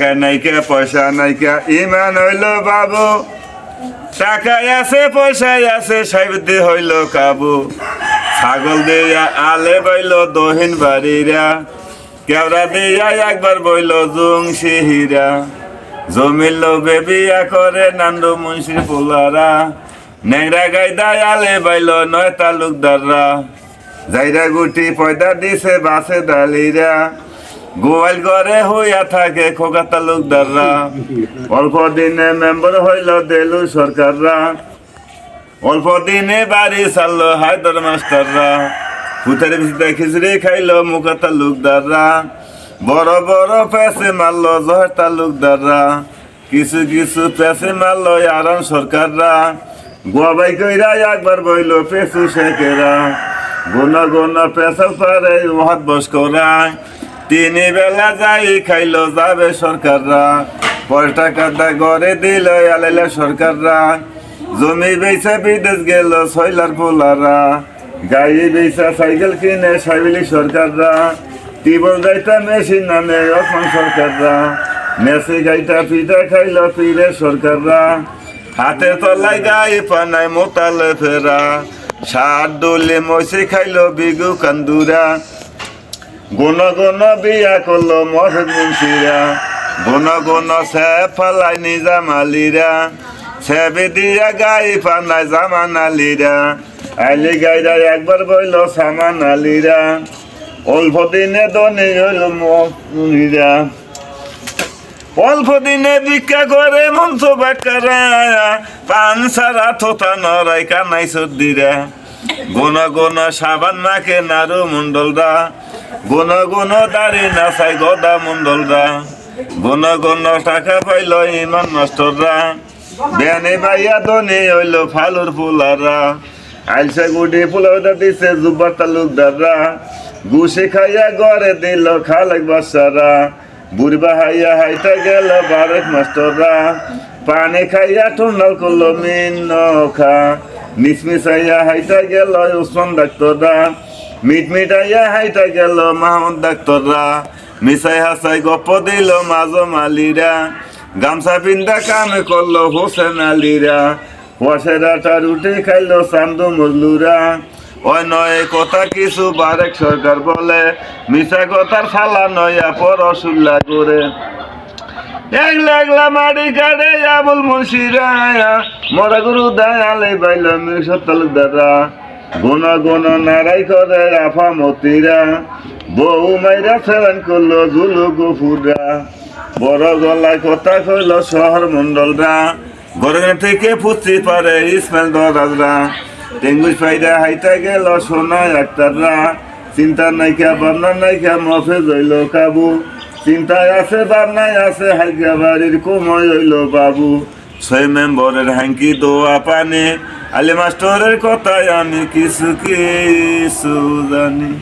টাকা নাইকা পয়সা নাইকা ইমান হইল বাবু। টাকায় আছে, পয়সায় আছে সাইবদি হইল কাবু। ছাগল দিয়া আলে বাইল দহিন বাড়িরা। কেওড়া দিয়া একবার বইল জুং সিহিরা জমিল বেবিয়া করে নান্ডু মুন্সি পোলারা। নেংরা গাইদায় আলে বাইল নয় তালুকদাররা। যাইরা গুটি পয়দা দিছে বাসে ডালিরা। গোয়াল ঘরে হইয়া থাকে খোকা তালুকদাররা। অল্প দিনে মেম্বার হইল দেলু সরকাররা। অল্প দিনে বাড়ি ছাড়লো হায়দর মাস্টাররা। ভূতের ভিতরে খিচড়ি খাইলো মুখা তালুকদাররা। বড় বড় পেছে মারলো জহের তালুকদাররা। কিছু কিছু পেছে মারলো আরাম সরকাররা। গোয়াবাই কইরা একবার বইল পেছু শেখেরা। গুন গুন পেশাল পারে মহাত বস করা তিনি বেলা যাই খাইলো যাবে সরকাররা। পরে টাকাটা গড়ে দিল, আলাইলে সরকাররা। জমি বেচা বিদেশ গেল, সয়লার পোলারা। গাড়ি বেচা সাইকেল কিনে সাইবেলি সরকাররা। টিবল যাইতা মেশিন নামে অসমান সরকাররা। মেসি গাইটা পিঠা খাইল পিরে সরকাররা। হাতে তলায় গাই পানায় মোতালে ফেরা। সার ডোলে মসে খাইল বিগু কান্দুরা। গুন গুন বিয়া করল মহেদ মুন্সিরা। গুন গুন সে ফালাই নিজাম আলিরা সেবে দিয়া গাই পানায় জামান আলিরা আইলি গাইরা একবার বইল সামান আলিরা অল্প দিনে দনি হইল মহিরা অল্প দিনে ভিক্ষা করে মঞ্চ বাকারা পান সারা থোতা নরাই কানাই সর্দিরা। গুন গুন সাবান মাখে নারু মন্ডলরা গুন গুন দাড়ি নাচাই গদা মন্ডলরা গুন গুন টাকা পাইল ইমান মাস্টররা বেনে বাইয়া দনি হইল ফালুর ফুলারা আইলসে গুডি ফুলাউদা দিছে জুব্বার তালুকদাররা। গুছে খাইয়া গড়ে দিল খালেক বাসারা বুড়বা হাইয়া হাইটা গেল বারেক মাস্টররা পানি খাইয়া টুনাল করল মিন খা। মিসমিসাইয়া হাইটা গেল উসমান ডাক্তাররা। মিট মিটাইয়া হাইটা গেল মাহমুদ ডাক্তাররা। মিসাই হাসাই গপ দিল মাঝো মালিরা। গামছা পিন্দা কামে করল হোসেন আলীরা। ওয়াসেরাটা রুটি খাইলো চান্দু মজলুরা ওই নয় কথা কিছু বারেক সরকার বলে। মিশা কথার ফালা নয়া পরশুল্লা করে একলা একলা মারি কাটে আবুল মুন্সিরা। মরা গুরু দায়ালে বাইল মির সত্তালুকদাররা গুণ গুণ নারাই করে আফা মতিরা। বউ মাইরা ফেরান করল জুলু গুফুরা বড় গলায় কথা কইল শহর মন্ডলরা গরম থেকে পুত্রি পারে ইসমাইল দরাজরা টেঙ্গুস পাইরা হাইটা গেল সোনা আক্তাররা চিন্তা নাইকা ভাবনা নাইকা, মফে জইল কাবু। চিন্তায় আছে, ভাবনায় আছে, হাইকা বাড়ির কোময় হইল বাবু। ছয় মেম্বরের হ্যাঙ্কি দোয়া পানে। আলে মাস্টরের কথায় আমি কিছু কিছু জানি।